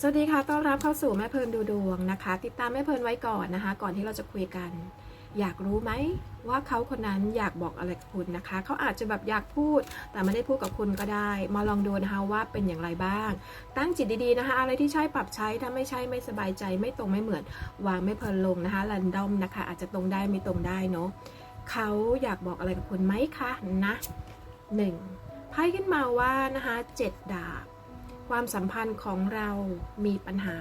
สวัสดีค่ะ ต้อนรับเข้าสู่แม่เพลินดูดวงนะคะ ติดตามแม่เพลินไว้ก่อนนะคะ ก่อนที่เราจะคุยกัน อยากรู้ไหมว่าเขาคนนั้นอยากบอกอะไรกับคุณนะคะ เขาอาจจะแบบอยากพูด แต่ไม่ได้พูดกับคุณก็ได้ มาลองดูนะคะว่าเป็นอย่างไรบ้าง ตั้งจิตดีๆนะคะ อะไรที่ใช่ปรับใช้ ถ้าไม่ใช่ไม่สบายใจ ไม่ตรงไม่เหมือน วางไม่เพลินลงนะคะรันดอมนะคะ อาจจะตรงได้ไม่ตรงได้เนาะ เขาอยากบอกอะไรกับคุณไหมคะนะหนึ่งไพ่ขึ้นมาว่านะคะเจ็ดดาบ ความสัมพันธ์ของเรามีปัญหา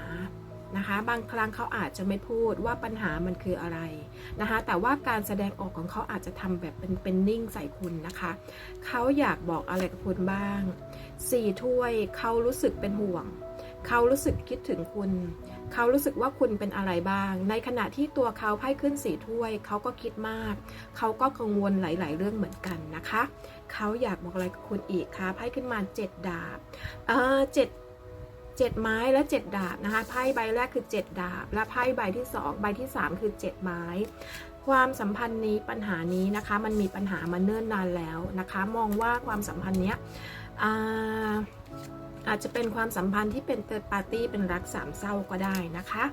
นะคะ บางครั้งเขาอาจจะไม่พูดว่าปัญหามันคืออะไรนะคะ แต่ว่าการแสดงออกของเขาอาจจะทำแบบเป็นเป็นนิ่งใส่คุณนะคะ เขาอยากบอกอะไรกับคุณบ้างสี่ถ้วยเขารู้สึกเป็นห่วง เขารู้สึกคิดถึงคุณ เขารู้สึกว่าคุณเป็นอะไรบ้าง ในขณะที่ตัวเขาไพ่ขึ้นสี่ถ้วย เขาก็คิดมาก เขาก็กังวลหลาย ๆ เรื่องเหมือนกันนะคะ เขาอยากบอกอะไรกับคุณอีกคะไพ่ขึ้นมาเจ็ดดาบ เออเจ็ดเจ็ดไม้และเจ็ดดาบนะคะไพ่ใบแรกคือเจ็ดดาบ และไพ่ใบที่สองใบที่สามคือเจ็ดไม้ความสัมพันธ์นี้ปัญหานี้นะคะมันมีปัญหามาเนิ่นนานแล้วนะคะ มองว่าความสัมพันธ์เนี้ยอ่า อาจจะเป็นความสัมพันธ์ที่เป็นเติร์ดปาร์ตี้เป็นรักสามเศร้าก็ได้นะคะ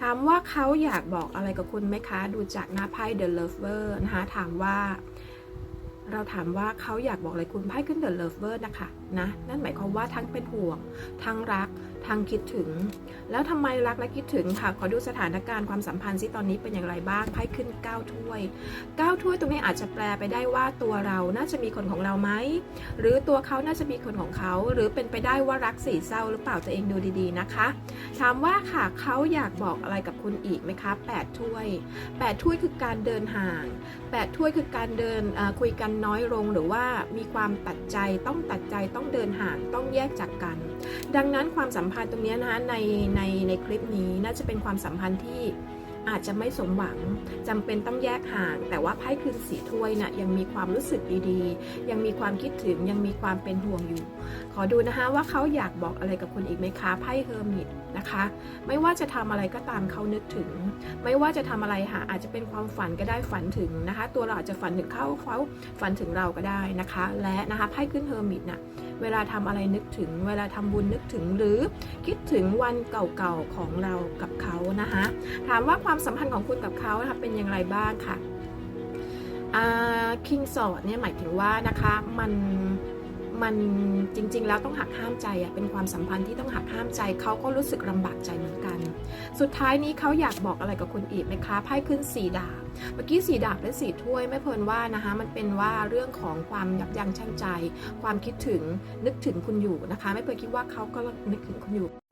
ถามว่าเขาอยากบอกอะไรกับคุณไหมคะ ดูจากหน้าไพ่ The Lover นะคะถามว่า เราถามว่าเขาอยากบอกอะไรคุณไพ่ขึ้น The Lover นะคะนะนั่นหมายความว่าทั้งเป็นห่วง ทั้งรัก ทั้งคิดถึง แล้วทำไมรักและคิดถึงค่ะ ขอดูสถานการณ์ความสัมพันธ์ซิตอนนี้เป็นอย่างไรบ้างไพ่ขึ้น 9 ถ้วย 9 ถ้วยตรงนี้อาจจะแปลไปได้ว่าตัวเราน่าจะมีคนของเราไหม หรือตัวเขาน่าจะมีคนของเขา หรือเป็นไปได้ว่ารักสี่เศร้าหรือเปล่าตัวเองดูดีๆนะคะ ถามว่าค่ะเขาอยากบอกอะไรกับคุณอีกไหมคะ 8 ถ้วย 8 ถ้วยคือการเดินห่าง 8 ถ้วยคือการเดินคุยกันน้อยลงหรือว่ามีความตัดใจต้องตัดใจต้องเดินห่างต้องแยกจากกัน ดังนั้นความสัมพันธ์ตรงนี้นะคะในในในคลิปนี้น่าจะเป็นความสัมพันธ์ที่ อาจจะไม่สมหวังจำเป็นต้องแยกห่าง แต่ว่าไพ่คืนสีถ้วยนะ่ะยังมีความรู้สึกดีๆ ยังมีความคิดถึงยังมีความเป็นห่วงอยู่ ขอดูนะคะว่าเขาอยากบอกอะไรกับคุณอีกไหมคะไพ่เฮอร์มิตนะคะ ไม่ว่าจะทำอะไรก็ตามเขานึกถึง ไม่ว่าจะทำอะไรค่ะอาจจะเป็นความฝันก็ได้ฝันถึงนะคะ ตัวเราอาจจะฝันถึงเขาเขาฝันถึงเราก็ได้นะคะ และนะคะไพ่ขึ้นเฮอร์มิตน่ะเวลาทำอะไรนึกถึง เวลาทำบุญนึกถึงหรือคิดถึงวันเก่าๆของเรากับเขานะคะถามว่าความความสัมพันธ์ของคุณกับเขานะคะเป็นอย่างไรบ้างค่ะคิงสอดเนี่ยหมายถึงว่านะคะมันมันจริง ๆ แล้วต้องหักห้ามใจอะเป็นความสัมพันธ์ที่ต้องหักห้ามใจเขาก็รู้สึกลำบากใจเหมือนกัน สุดท้ายนี้เขาอยากบอกอะไรกับคุณอีกไหมคะไพ่ขึ้นสีดาบเมื่อกี้สีดาบและสีถ้วยไม่เพลินว่านะคะมันเป็นว่าเรื่องของความยับยั้งชั่งใจ ความคิดถึงนึกถึงคุณอยู่นะคะ ไม่เพลินคิดว่าเขาก็นึกถึงคุณอยู่